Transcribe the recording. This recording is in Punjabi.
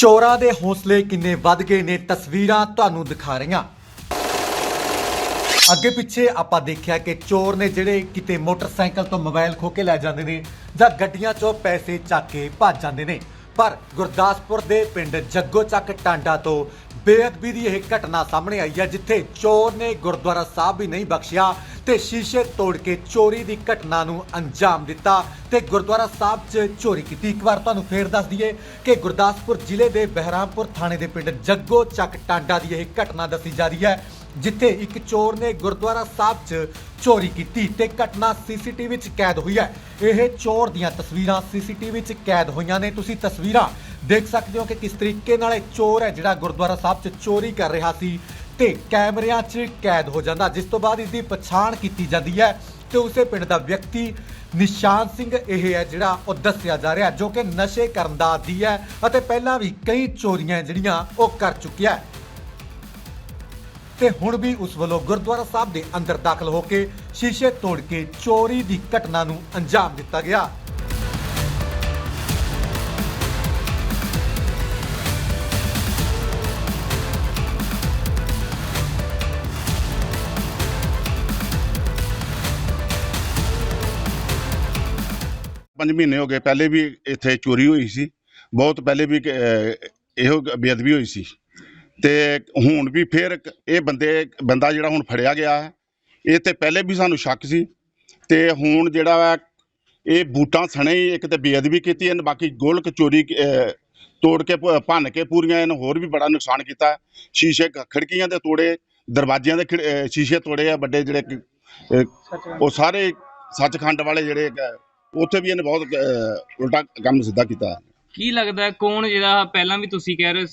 ਚੋਰਾਂ ਦੇ ਹੌਸਲੇ ਕਿੰਨੇ ਵੱਧ ਗਏ ਨੇ ਤਸਵੀਰਾਂ ਤੁਹਾਨੂੰ ਦਿਖਾ ਰਹੀਆਂ। ਅੱਗੇ ਪਿੱਛੇ ਆਪਾਂ ਦੇਖਿਆ ਕਿ ਚੋਰ ਨੇ ਜਿਹੜੇ ਕਿਤੇ ਮੋਟਰਸਾਈਕਲ ਤੋਂ ਮੋਬਾਈਲ ਖੋ ਕੇ ਲੈ ਜਾਂਦੇ ਨੇ ਜਾਂ ਗੱਡੀਆਂ 'ਚੋਂ ਪੈਸੇ ਚੱਕ ਕੇ ਭੱਜ ਜਾਂਦੇ ਨੇ। ਪਰ ਗੁਰਦਾਸਪੁਰ ਦੇ ਪਿੰਡ ਜੱਗੋ ਚੱਕ ਟਾਂਡਾ ਤੋਂ ਬੇਅਦਬੀ ਦੀ ਇਹ ਘਟਨਾ ਸਾਹਮਣੇ ਆਈ ਹੈ, ਜਿੱਥੇ ਚੋਰ ਨੇ ਗੁਰਦੁਆਰਾ ਸਾਹਿਬ ਵੀ ਨਹੀਂ ਬਖਸ਼ਿਆ ਤੇ ਸ਼ੀਸ਼ੇ ਤੋੜ ਕੇ ਚੋਰੀ ਦੀ ਘਟਨਾ ਨੂੰ ਅੰਜਾਮ ਦਿੱਤਾ ਤੇ ਗੁਰਦੁਆਰਾ ਸਾਹਿਬ 'ਚ ਚੋਰੀ ਕੀਤੀ। ਇੱਕ ਵਾਰ ਤੁਹਾਨੂੰ ਫੇਰ ਦੱਸ ਦਈਏ ਕਿ ਗੁਰਦਾਸਪੁਰ ਜ਼ਿਲ੍ਹੇ ਦੇ ਬਹਿਰਾਮਪੁਰ ਥਾਣੇ ਦੇ ਪਿੰਡ ਜੱਗੋ ਚੱਕ ਟਾਂਡਾ ਦੀ ਇਹ ਘਟਨਾ ਦੱਸੀ ਜਾ ਰਹੀ ਹੈ, ਜਿੱਥੇ ਇੱਕ ਚੋਰ ਨੇ ਗੁਰਦੁਆਰਾ ਸਾਹਿਬ 'ਚ ਚੋਰੀ ਕੀਤੀ ਤੇ ਘਟਨਾ ਸੀਸੀਟੀਵੀ 'ਚ ਕੈਦ ਹੋਈ ਹੈ। ਇਹ ਚੋਰ ਦੀਆਂ ਤਸਵੀਰਾਂ ਸੀਸੀਟੀਵੀ 'ਚ ਕੈਦ ਹੋਈਆਂ ਨੇ। ਤੁਸੀਂ ਤਸਵੀਰਾਂ ਦੇਖ ਸਕਦੇ ਹੋ ਕਿ ਕਿਸ ਤਰੀਕੇ ਨਾਲ ਇਹ ਚੋਰ ਹੈ ਜਿਹੜਾ ਗੁਰਦੁਆਰਾ ਸਾਹਿਬ 'ਚ ਚੋਰੀ ਕਰ ਰਿਹਾ ਸੀ। ਤੇ ਕੈਮਰਿਆਂ 'ਚ ਕੈਦ ਹੋ ਜਾਂਦਾ, ਜਿਸ ਤੋਂ ਬਾਅਦ ਇਸ ਦੀ ਪਛਾਣ ਕੀਤੀ ਜਾਂਦੀ ਹੈ ਤੇ ਉਸੇ ਪਿੰਡ ਦਾ ਵਿਅਕਤੀ ਨਿਸ਼ਾਨ ਸਿੰਘ ਇਹ ਹੈ ਜਿਹੜਾ ਉਹ ਦੱਸਿਆ ਜਾ ਰਿਹਾ ਜੋ ਕਿ ਨਸ਼ੇ ਕਰਨ ਦਾ ਆਦੀ ਹੈ ਅਤੇ ਪਹਿਲਾਂ ਵੀ ਕਈ ਚੋਰੀਆਂ ਜਿਹੜੀਆਂ ਉਹ ਕਰ ਚੁੱਕਿਆ ਹੈ। ਤੇ ਹੁਣ ਵੀ ਉਸ ਵੱਲੋਂ ਗੁਰਦੁਆਰਾ ਸਾਹਿਬ ਦੇ ਅੰਦਰ ਦਾਖਲ ਹੋ ਕੇ ਸ਼ੀਸ਼ੇ ਤੋੜ ਕੇ ਚੋਰੀ ਦੀ ਘਟਨਾ ਨੂੰ ਅੰਜਾਮ ਦਿੱਤਾ ਗਿਆ। ਪੰਜ ਮਹੀਨੇ ਹੋ ਗਏ ਪਹਿਲੇ ਵੀ ਇੱਥੇ ਚੋਰੀ ਹੋਈ ਸੀ। ਬਹੁਤ ਪਹਿਲੇ ਵੀ ਅਹ, ਇਹੋ ਬੇਅਦਬੀ ਹੋਈ ਸੀ। ਤੇ ਹੁਣ ਵੀ ਫਿਰ ਇਹ ਬੰਦੇ ਬੰਦਾ ਜਿਹੜਾ ਹੁਣ ਫੜਿਆ ਗਿਆ ਹੈ ਇਹ ਤੇ ਪਹਿਲੇ ਵੀ ਸਾਨੂੰ ਸ਼ੱਕ ਸੀ। ਤੇ ਹੁਣ ਜਿਹੜਾ ਵਾ ਇਹ ਬੂਟਾਂ ਸਣੇ ਹੀ ਇੱਕ ਤੇ ਬੇਅਦਬੀ ਕੀਤੀ ਇਹਨੇ ਬਾਕੀ ਗੋਲਕ ਚੋਰੀ ਅਹ, ਤੋੜ ਕੇ ਭ- ਭੰਨ ਕੇ ਪੂਰੀਆਂ ਇਹਨੂੰ ਹੋਰ ਵੀ ਬੜਾ ਨੁਕਸਾਨ ਕੀਤਾ। ਸ਼ੀਸ਼ੇ ਖ- ਖਿੜਕੀਆਂ ਦੇ ਤੋੜੇ ਦਰਵਾਜ਼ਿਆਂ ਦੇ ਖਿੜ- ਅਹ, ਸ਼ੀਸ਼ੇ ਤੋੜੇ ਆ ਵੱਡੇ ਜਿਹੜੇ ਕਿ, ਅਹ, ਉਹ ਸਾਰੇ ਸੱਚਖੰਡ ਵਾਲੇ ਜਿਹੜੇ ਅਹ, ਉੱਥੇ ਵੀ ਇਹਨੇ ਬਹੁਤ ਅਹ, ਉਲਟਾ ਕੰਮ ਸਿੱਧਾ ਕੀਤਾ। ਕੀ ਲੱਗਦਾ ਹੈ ਕੌਣ ਜਿਹੜਾ ਪਹਿਲਾਂ ਵੀ ਤੁਸੀਂ ਕਹਿ ਰਹੇ ਹੋ